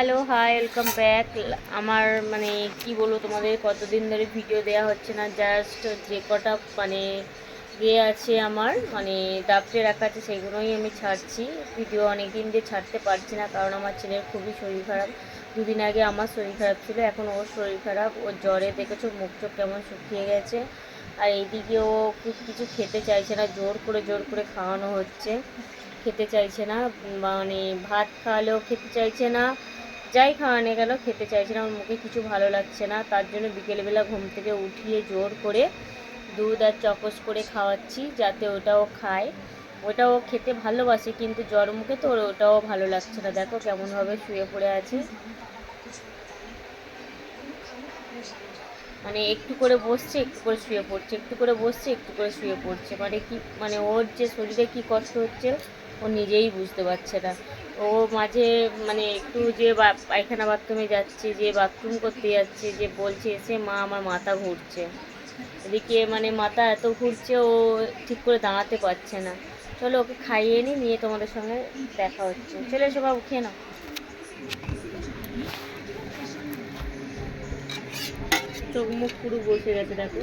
Hello hi welcome back আমার মানে কি বলব তোমাদের, কতদিন ধরে ভিডিও দেওয়া হচ্ছে না জাস্ট যে কটা মানে ইয়ে আছে আমার মানে দাপটে রাখা আছে সেগুলোই আমি ছাড়ছি। ভিডিও অনেক দিন দিয়ে ছাড়তে পারছি না, কারণ আমার ছেলের খুবই শরীর খারাপ। দুদিন আগে আমার শরীর খারাপ ছিল, এখন ওর শরীর খারাপ। ওর জ্বরে দেখেছ, মুখ চোখ কেমন শুকিয়ে গেছে। আর এইদিকে ও কিছু খেতে চাইছে না, জোর করে জোর করে খাওয়ানো হচ্ছে। খেতে চাইছে না মানে ভাত খাওয়ালেও খেতে চাইছে না। যাই খাওয়ানো গেল, খেতে চাইছে না আমার মুখে কিছু ভালো লাগছে না, তার জন্য বিকেলবেলা ঘুম থেকে উঠিয়ে জোর করে দুধ আর চকস করে খাওয়াচ্ছি, যাতে ওটাও খায়। ওটাও খেতে ভালোবাসে, কিন্তু জ্বর মুখে তো ওটাও ভালো লাগছে না। দেখো কেমনভাবে শুয়ে পড়ে আছে। মানে একটু করে বসছে, একটু করে শুয়ে পড়ছে, একটু করে বসছে, একটু করে শুয়ে পড়ছে। মানে কি মানে ওর যে শরীরে কি কষ্ট হচ্ছে ও নিজেই বুঝতে পারছে না। ও মাঝে মানে একটু যে পায়খানা বাথরুমে যাচ্ছে, যে বাথরুম করতে যাচ্ছে, যে বলছে, এসে মা আমার মাথা ঘুরছে। এদিকে মানে মাথা এত ঘুরছে, ও ঠিক করে দাঁড়াতে পারছে না। চলো ওকে খাইয়ে নি, নিয়ে তোমাদের সঙ্গে দেখা হচ্ছে। চলে এসো বাবু, খেয়ে নাও। চোখ মুখ পুরো বসে গেছে দেখো।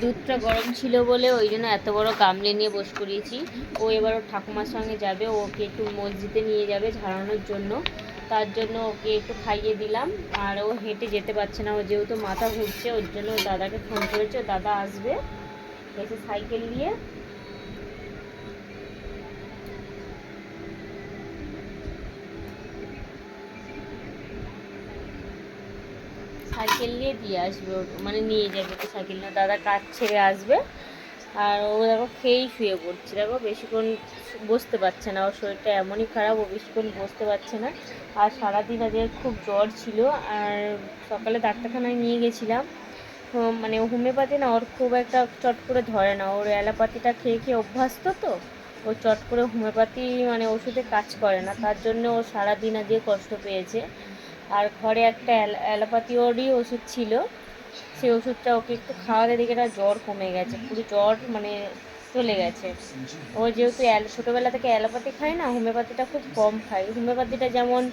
দুধটা গরম ছিল বলে ওই জন্য এত বড় গামলে নিয়ে বস করিয়েছি ও এবার ও ঠাকুমার সঙ্গে যাবে, ওকে একটু মসজিদে নিয়ে যাবে ঝাড়ানোর জন্য। তার জন্য ওকে একটু খাইয়ে দিলাম। আর ও হেঁটে যেতে পারছে না, ও যেহেতু মাথা ঘুরছে, ওর জন্য দাদাকে ফোন করেছে দাদা আসবে। এসে সাইকেল নিয়ে সাইকেল নিয়ে দিয়ে আসবে মানে নিয়ে যাবে তো সাইকেল নিয়ে। দাদা কাজ ছেড়ে আসবে, আর ও দেখো খেয়েই শুয়ে পড়ছে। দেখো বেশিক্ষণ বসতে পারছে না, ওর শরীরটা এমনই খারাপ, ও বেশিক্ষণ বসতে পারছে না। আর সারাদিন আজকে খুব জ্বর ছিল, আর সকালে ডাক্তারখানায় নিয়ে গেছিলাম। মানে হোমিওপ্যাথি না, ওর খুব একটা চট করে ধরে না। ওর অ্যালোপ্যাথিটা খেয়ে খেয়ে অভ্যাস তো তো ও চট করে হোমিওপ্যাথি মানে ওষুধে কাজ করে না। তার জন্য ও সারাদিন আজকে কষ্ট পেয়েছে। আর ঘরে একটা অ্যালো- অ্যালোপ্যাথি ওষুধ ছিল। সেই ওষুধটা ওকে একটু খাওয়াতে দেখে না জ্বর কমে গেছে, পুরো জ্বর মানে চলে গেছে। ও যেহেতু ছোটোবেলা থেকে অ্যালোপ্যাথি খায় না, হোমিওপ্যাথিটা খুব কম খায়। হোমিওপ্যাথিটা যেমন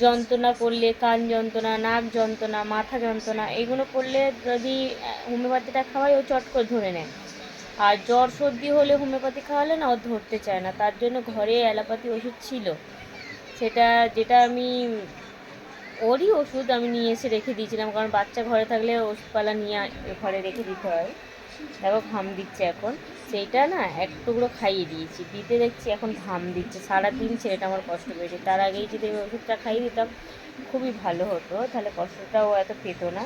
যন্ত্রণা করলে কান যন্ত্রণা, নাক যন্ত্রণা, মাথা যন্ত্রণা, এগুলো করলে যদি হোমিওপ্যাথিটা খাওয়াই ও চট করে ধরে নেয়। আর জ্বর সর্দি হলে হোমিওপ্যাথি খাওয়ালে না, ও ধরতে চায় না। তার জন্য ঘরে অ্যালোপ্যাথি ওষুধ ছিল। সেটা, যেটা আমি ওরই ওষুধ আমি নিয়ে এসে রেখে দিয়েছিলাম, কারণ বাচ্চা ঘরে থাকলে ওষুধপালা নিয়ে ঘরে রেখে দিতে হয়। দেখো ঘাম দিচ্ছে এখন। সেইটা না এক টুকরো খাইয়ে দিয়েছি। দিতে দেখছি এখন ঘাম দিচ্ছে। সারাদিন ছেলেটা আমার কষ্ট পেয়েছে। তার আগেই যদি আমি ওষুধটা খাইয়ে দিতাম, খুবই ভালো হতো। তাহলে কষ্টটা ও এত পেতো না।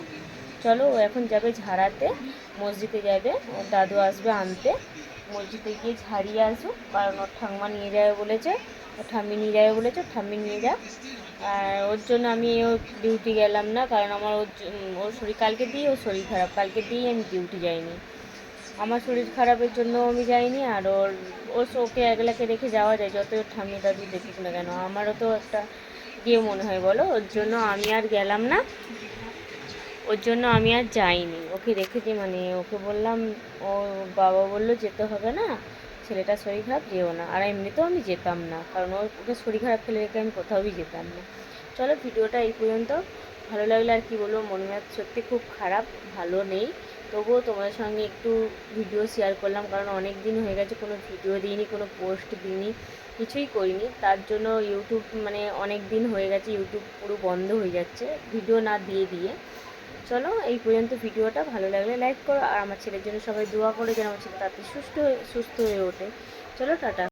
চলো ও এখন যাবে ঝাড়াতে। মসজিদে যাবে। ওর দাদু আসবে আনতে। মসজিদে গিয়ে ঝাড়িয়ে আসুক। কারণ ওর ঠাম্মা নিয়ে যাবে বলেছে। ওর ঠাম্মি নিয়ে যাবে বলেছে। ঠাম্মি নিয়ে যাক। আর ওর জন্য আমি ওর ডিউটি গেলাম না, কারণ আমার ওর ওর শরীর কালকে দিয়ে ওর শরীর খারাপ। কালকে দিয়েই আমি ডিউটি যাইনি। আমার শরীর খারাপের জন্য আমি যাইনি আর ওর ওর ওকে একলাকে রেখে যাওয়া যায় যত ঠাম্মি দাদু দেখুক না কেন। আমারও তো একটা গিয়ে মনে হয়, বলো? ওর জন্য আমি আর গেলাম না। ওর জন্য আমি আর যাইনি। ওকে রেখে দিয়ে মানে ওকে বললাম, ও বাবা বলল যেতে হবে না। ছেলেটা শরীর খারাপ, যেও না। আর এমনিতেও আমি যেতাম না, কারণ ওকে শরীর খারাপ ফেলে রেখে আমি কোথাওই যেতাম না। চলো ভিডিওটা এই পর্যন্ত। ভালো লাগলে আর কি বলব মনে মেজাজ সত্যি খুব খারাপ, ভালো নেই। তবুও তোমাদের সঙ্গে একটু ভিডিও শেয়ার করলাম, কারণ অনেক দিন হয়ে গেছে কোনো ভিডিও দিইনি, কোনো পোস্ট দিইনি, কিছুই করিনি। তার জন্য ইউটিউব মানে অনেক দিন হয়ে গেছে ইউটিউব পুরো বন্ধ হয়ে যাচ্ছে। ভিডিও না দিয়ে দিয়ে। চলো, এই পর্যন্ত ভিডিওটা। ভালো লাগলে লাইক করো, আর আমার ছেলের জন্য সবাই দোয়া করে যেন আমার ছেলে তাতে সুস্থ সুস্থ হয়ে ওঠে। চলো, টাটা।